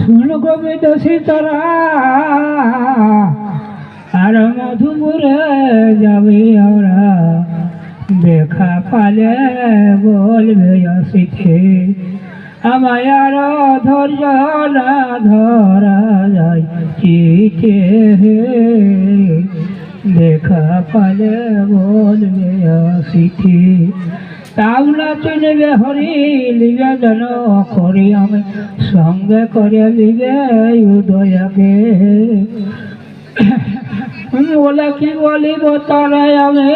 শুন গোবিন্দ সীতারা, আর মধুপুরে যাবে আমরা। দেখা পালে বলবে আসিতে আমায় আর ধৈর্য না ধরা যায়। চিতে দেখা পালে বলবে আসিতে তাও না চিনবে হরি লিবে যেন করি আমি, সঙ্গে করে লিবে উদয়াকে। বলে কি বলিব তারে আমি?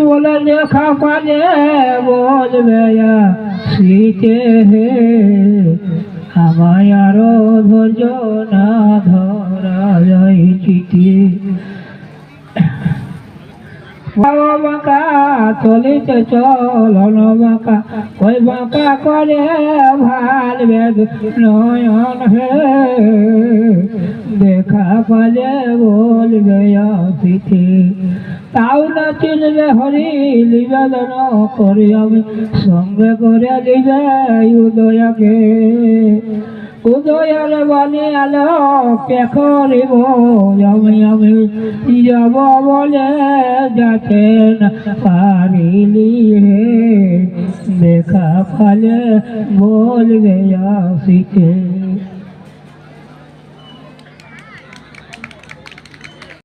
বলে লেখা পালে বলবে শীতে আমায় আরও ধৈর্য না ধরা যায় চিঠি। বাঁকা চলিতে চলন বাঁকা ওই বাঁকা করে ভালো বেদ নয়ন হে। দেখা পালে বলবে অতিথি তাও না চিনবে হরি, নিবেদন করি আমি সঙ্গে করে দিবে উদয়াকে। উদয়ের বলে আলো কে করিব, আমি আমি যাব বলে যাতে পারিলি দেখা ফলে বলবে আসিতে।